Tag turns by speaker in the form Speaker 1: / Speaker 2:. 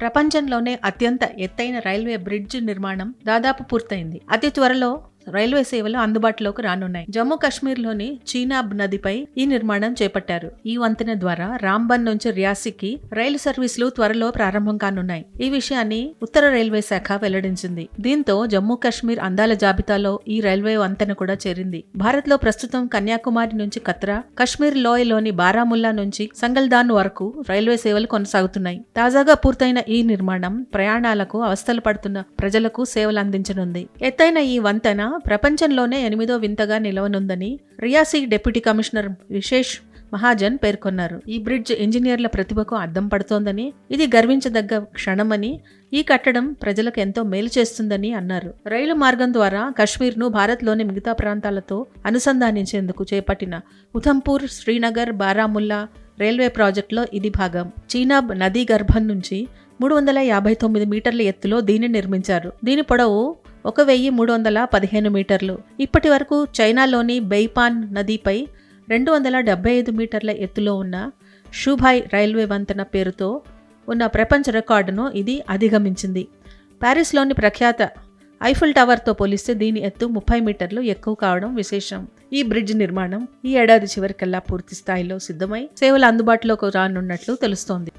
Speaker 1: ప్రపంచంలోనే అత్యంత ఎత్తైన రైల్వే బ్రిడ్జ్ నిర్మాణం దాదాపు పూర్తయింది. అతి త్వరలో రైల్వే సేవలు అందుబాటులోకి రానున్నాయి. జమ్మూ కాశ్మీర్లోని చీనాబ్ నదిపై ఈ నిర్మాణం చేపట్టారు. ఈ వంతెన ద్వారా రాంబన్ నుంచి రియాసికి రైలు సర్వీసులు త్వరలో ప్రారంభం కానున్నాయి. ఈ విషయాన్ని ఉత్తర రైల్వే శాఖ వెల్లడించింది. దీంతో జమ్మూ కాశ్మీర్ అందాల జాబితాలో ఈ రైల్వే వంతెన కూడా చేరింది. భారత్లో ప్రస్తుతం కన్యాకుమారి నుంచి కత్రా కశ్మీర్ లోయలోని బారాముల్లా నుంచి సంగల్దాన్ వరకు రైల్వే సేవలు కొనసాగుతున్నాయి. తాజాగా పూర్తయిన ఈ నిర్మాణం ప్రయాణాలకు అవస్థలు పడుతున్న ప్రజలకు సేవలు అందించనుంది. ఎత్తైన ఈ వంతెన ప్రపంచంలోనే ఎనిమిదో వింతగా నిలవనుందని రియాసీ డిప్యూటీ కమిషనర్ విశేష్ మహాజన్ పేర్కొన్నారు. ఈ బ్రిడ్జ్ ఇంజనీర్ల ప్రతిభకు అద్దం పడుతోందని ఇది గర్వించదగ్గ క్షణమని ఈ కట్టడం ప్రజలకు ఎంతో మేలు చేస్తుందని అన్నారు. రైలు మార్గం ద్వారా కశ్మీర్ను భారత్లోని మిగతా ప్రాంతాలతో అనుసంధానించేందుకు చేపట్టిన ఉధంపూర్ శ్రీనగర్ బారాముల్లా రైల్వే ప్రాజెక్టులో ఇది భాగం. చీనాబ్ నదీ గర్భం నుంచి మూడు వందల యాభై తొమ్మిది మీటర్ల ఎత్తులో దీన్ని నిర్మించారు. దీని పొడవు ఒక వెయ్యి మూడు వందల పదిహేను మీటర్లు. ఇప్పటి వరకు చైనాలోని బెయిపాన్ నదిపై రెండు వందల డెబ్బై ఐదు మీటర్ల ఎత్తులో ఉన్న షూభాయ్ రైల్వే వంతెన పేరుతో ఉన్న ప్రపంచ రికార్డును ఇది అధిగమించింది. ప్యారిస్లోని ప్రఖ్యాత ఐఫిల్ టవర్తో పోలిస్తే దీని ఎత్తు ముప్పై మీటర్లు ఎక్కువ కావడం విశేషం. ఈ బ్రిడ్జ్ నిర్మాణం ఈ ఏడాది చివరికల్లా పూర్తి స్థాయిలో సిద్ధమై సేవలు అందుబాటులోకి రానున్నట్లు తెలుస్తోంది.